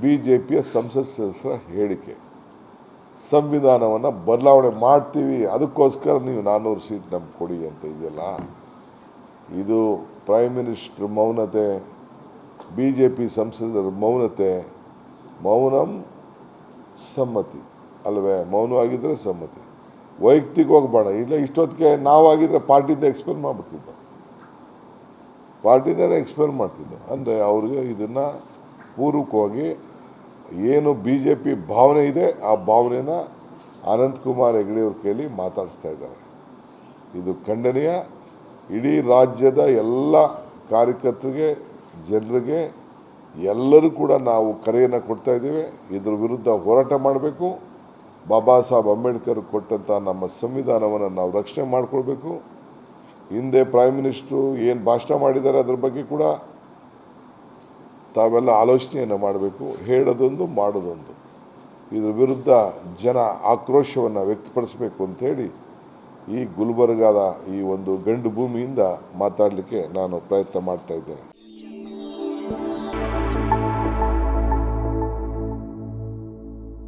B J ಪಿಯ ಸಂಸತ್ ಸದಸ್ಯರ ಹೇಳಿಕೆ. ಸಂವಿಧಾನವನ್ನು ಬದಲಾವಣೆ ಮಾಡ್ತೀವಿ, ಅದಕ್ಕೋಸ್ಕರ ನೀವು ನಾನ್ನೂರು ಸೀಟ್ ನಮ್ಗೆ ಕೊಡಿ ಅಂತ ಇದೆಯಲ್ಲ? ಇದು ಪ್ರೈಮ್ ಮಿನಿಸ್ಟರ್ ಮೌನತೆ ಬಿ ಜೆ ಪಿ ಸಂಸದರ ಮೌನತೆ, ಮೌನಂ ಸಮ್ಮತಿ. ಅಲ್ವೇ? ಮೌನವಾಗಿದ್ದರೆ ಸಮ್ಮತಿ. ವೈಯಕ್ತಿಕವಾಗಿ ಬೇಡ. ಇಲ್ಲ, ಇಷ್ಟೊತ್ತಿಗೆ ನಾವಾಗಿದ್ದರೆ ಪಾರ್ಟಿಯಿಂದ ಎಕ್ಸ್ಪ್ಲೇನ್ ಮಾಡಿಬಿಡ್ತಿದ್ದೋ. ಪಾರ್ಟಿಯಿಂದಲೇ ಎಕ್ಸ್ಪ್ಲೇನ್ ಮಾಡ್ತಿದ್ದೆ. ಅಂದರೆ ಅವ್ರಿಗೆ ಇದನ್ನು ಪೂರ್ವಕವಾಗಿ ಏನು ಬಿ ಜೆ ಪಿ ಭಾವನೆ ಇದೆ, ಆ ಭಾವನೆನ ಅನಂತಕುಮಾರ್ ಹೆಗಡೆಯವ್ರ ಕೈಲಿ ಮಾತಾಡಿಸ್ತಾ ಇದ್ದಾರೆ. ಇದು ಖಂಡನೀಯ. ಇಡೀ ರಾಜ್ಯದ ಎಲ್ಲ ಕಾರ್ಯಕರ್ತರಿಗೆ, ಜನರಿಗೆ, ಎಲ್ಲರೂ ಕೂಡ ನಾವು ಕರೆಯನ್ನು ಕೊಡ್ತಾ ಇದ್ದೇವೆ. ಇದ್ರ ವಿರುದ್ಧ ಹೋರಾಟ ಮಾಡಬೇಕು. ಬಾಬಾ ಸಾಹೇಬ್ ಅಂಬೇಡ್ಕರ್ ಕೊಟ್ಟಂಥ ನಮ್ಮ ಸಂವಿಧಾನವನ್ನು ನಾವು ರಕ್ಷಣೆ ಮಾಡಿಕೊಳ್ಬೇಕು. ಹಿಂದೆ ಪ್ರೈಮ್ ಮಿನಿಸ್ಟ್ರು ಏನು ಭಾಷಣ ಮಾಡಿದ್ದಾರೆ ಅದ್ರ ಬಗ್ಗೆ ಕೂಡ ತಾವೆಲ್ಲ ಆಲೋಚನೆಯನ್ನು ಮಾಡಬೇಕು, ಹೇಳೋದೊಂದು, ಮಾಡೋದೊಂದು. ಇದರ ವಿರುದ್ಧ ಜನ ಆಕ್ರೋಶವನ್ನು ವ್ಯಕ್ತಪಡಿಸಬೇಕು ಅಂಥೇಳಿ ಈ ಗುಲ್ಬರ್ಗಾದ ಈ ಒಂದು ಗಂಡು ಭೂಮಿಯಿಂದ ಮಾತಾಡಲಿಕ್ಕೆ ನಾನು ಪ್ರಯತ್ನ ಮಾಡ್ತಾ ಇದ್ದೇನೆ.